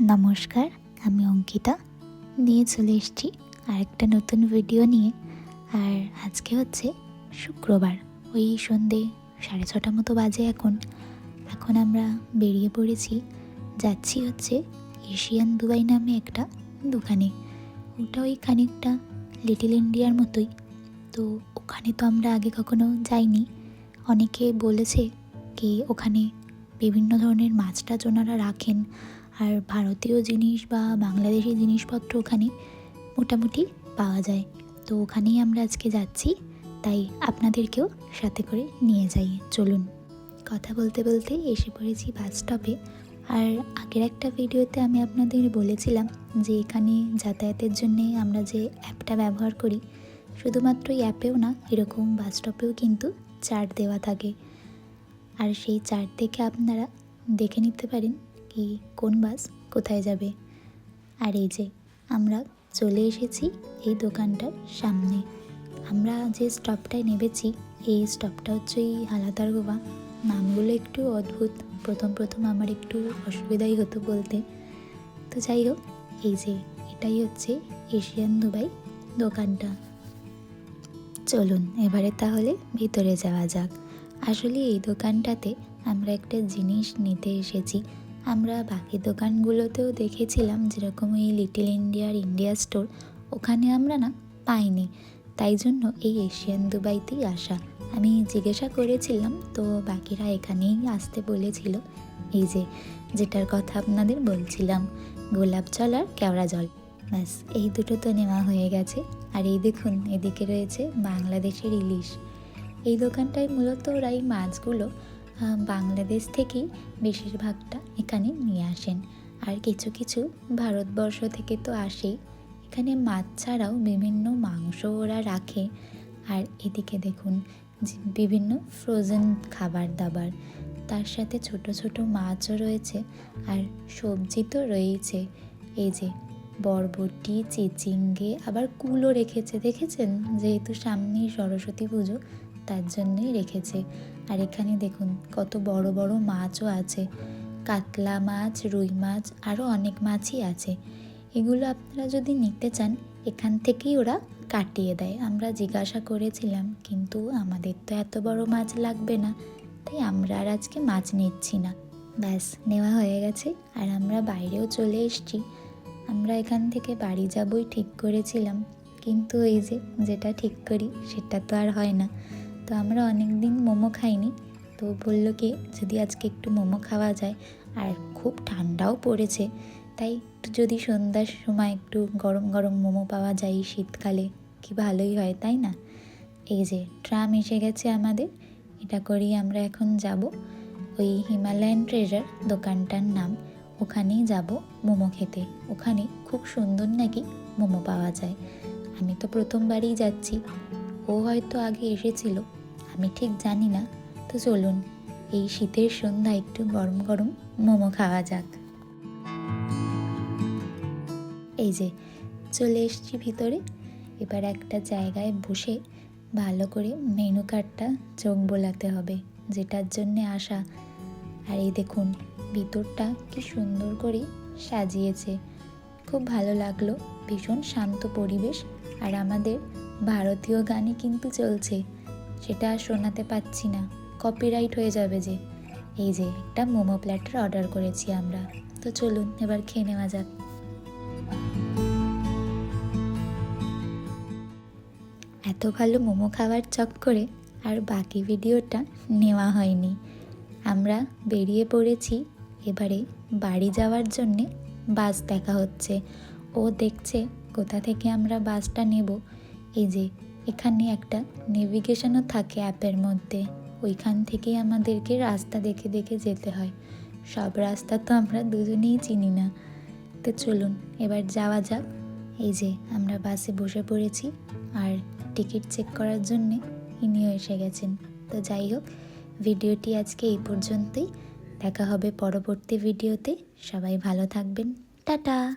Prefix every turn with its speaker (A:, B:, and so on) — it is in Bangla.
A: নমস্কার, আমি অঙ্কিতা। নিয়ে চলে এসেছি আরেকটা নতুন ভিডিও নিয়ে। আর আজকে হচ্ছে শুক্রবার। ওই সন্ধে সাড়ে ছটা মতো বাজে এখন। এখন আমরা বেরিয়ে পড়েছি। যাচ্ছি হচ্ছে এশিয়ান দুবাই নামে একটা দোকানে। ওটা ওই খানিকটা লিটল ইন্ডিয়ার মতোই। তো ওখানে তো আমরা আগে কখনো যাইনি। অনেকে বলেছে কি ওখানে বিভিন্ন ধরনের মাছ টাছ ওনারা রাখেন। আর ভারতীয় জিনিস বা বাংলাদেশি জিনিসপত্র ওখানে মোটামুটি পাওয়া যায়। তো ওখানেই আমরা আজকে যাচ্ছি, তাই আপনাদেরকেও সাথে করে নিয়ে যাই। চলুন, কথা বলতে বলতে এসে পড়েছি বাস স্টপে আর আগের একটা ভিডিওতে আমি আপনাদের বলেছিলাম যে এখানে যাতায়াতের জন্যে আমরা যে অ্যাপটা ব্যবহার করি, শুধুমাত্র এই অ্যাপেও না, এরকম বাস স্টপেও কিন্তু চার্ট দেওয়া থাকে। আর সেই চার্ট থেকে আপনারা দেখে নিতে পারেন কি কোন বাস কোথায় যাবে? আর এই যে, আমরা চলে এসেছি এই দোকানটার সামনে। আমরা যে স্টপটায় নেবেছি এই স্টপটা হচ্ছে এই হালাদার গোবা। নামগুলো একটু অদ্ভুত। প্রথম প্রথম আমার একটু অসুবিধাই হতো বলতে। তো যাই হোক, এই যে, এটাই হচ্ছে এশিয়ান দুবাই দোকানটা। চলুন, এবারে তাহলে ভিতরে যাওয়া যাক। আসলে এই দোকানটাতে আমরা একটা জিনিস নিতে এসেছি। আমরা বাকি দোকানগুলোতেও দেখেছিলাম যেরকম এই লিটল ইন্ডিয়ার ইন্ডিয়া স্টোর, ওখানে আমরা না পাইনি। তাই জন্য এই এশিয়ান দুবাইতেই আসা। আমি জিজ্ঞাসা করেছিলাম, তো বাকিরা এখানেই আসতে বলেছিল। এই যে, যেটার কথা আপনাদের বলছিলাম, গোলাপ জল আর কেওড়া জল। ব্যাস, এই দুটো তো নেওয়া হয়ে গেছে। আর এই দেখুন, এদিকে রয়েছে বাংলাদেশের ইলিশ। এই দোকানটায় মূলত ওরা এই মাছগুলো বাংলাদেশ থেকেই বেশিরভাগটা এখানে নিয়ে আসেন। আর কিছু কিছু ভারতবর্ষ থেকে তো আসেই। এখানে মাছ ছাড়াও বিভিন্ন মাংস ওরা রাখে। আর এদিকে দেখুন বিভিন্ন ফ্রোজেন খাবার দাবার তার সাথে ছোট ছোট মাছও রয়েছে আর সবজি তো রয়েছে এই যে বরবটি, চিচিঙ্গে, আবার কুলও রেখেছে। দেখেছেন? যেহেতু সামনেই সরস্বতী পুজো তার জন্যই রেখেছে। আর এখানে দেখুন, কত বড় বড় মাছও আছে। কাতলা মাছ, রুই মাছ আরও অনেক মাছই আছে। এগুলো আপনারা যদি নিতে চান, এখান থেকেই ওরা কাটিয়ে দেয়। আমরা জিজ্ঞাসা করেছিলাম, কিন্তু আমাদের তো এত বড় মাছ লাগবে না, তাই আমরা আর আজকে মাছ নিচ্ছি না। ব্যাস, নেওয়া হয়ে গেছে। আর আমরা বাইরেও চলে এসেছি। আমরা এখান থেকে বাড়ি যাবই ঠিক করেছিলাম। কিন্তু এই যে, যেটা ঠিক করি, সেটা তো আর হয় না। তো আমরা অনেক দিন মোমো খাইনি। তো বলল কি, যদি আজকে একটু মোমো খাওয়া যায়, আর খুব ঠান্ডাও পড়েছে, তাই একটু যদি সন্ধ্যার সময় একটু গরম গরম মোমো পাওয়া যায় শীতকালে, কি ভালোই হয়, তাই না? এই যে ট্রাম এসে গেছে আমাদের, এটা করেই আমরা এখন যাব ওই হিমালয়ান ট্রেজার দোকানটার নাম, ওখানেই যাব মোমো খেতে। ওখানে খুব সুন্দর নাকি মোমো পাওয়া যায়। আমি তো প্রথমবারই যাচ্ছি, ও হয়তো আগে এসেছিল আমি ঠিক জানি না, তো চলুন, এই শীতের সন্ধ্যা একটু গরম গরম মোমো খাওয়া যাক। এই যে, চলে এসেছি ভিতরে। এবার একটা জায়গায় বসে ভালো করে মেনু কার্ডটা চোখ বোলাতে হবে, যেটার জন্যে আসা আর এই দেখুন, ভিতরটা কি সুন্দর করে সাজিয়েছে। খুব ভালো লাগল, ভীষণ শান্ত পরিবেশ। আর আমাদের ভারতীয় গানই কিন্তু চলছে। সেটা আর শোনাতে পাচ্ছি না। কপিরাইট হয়ে যাবে যে। এই যে, একটা মোমো প্ল্যাটার অর্ডার করেছি আমরা। তো চলুন, এবার খেয়ে নেওয়া যাক। এত ভালো মোমো খাওয়ার চক্করে আর বাকি ভিডিওটা নেওয়া হয়নি। আমরা বেরিয়ে পড়েছি, এবারে বাড়ি যাওয়ার জন্যে বাস দেখা হচ্ছে। ও দেখছে কোথা থেকে আমরা বাসটা নেব। এই যে এখানে একটা নেভিগেশনও থাকে অ্যাপের মধ্যে। ওইখান থেকেই আমাদেরকে রাস্তা দেখে দেখে যেতে হয়। সব রাস্তা তো আমরা দুজনেই চিনি না। তো চলুন, এবার যাওয়া যাক। এই যে, আমরা বাসে বসে পড়েছি আর টিকিট চেক করার জন্যে ইনিও এসে গেছেন। তো যাই হোক, ভিডিওটি আজকে এই পর্যন্তই। দেখা হবে পরবর্তী ভিডিওতে। সবাই ভালো থাকবেন। টাটা!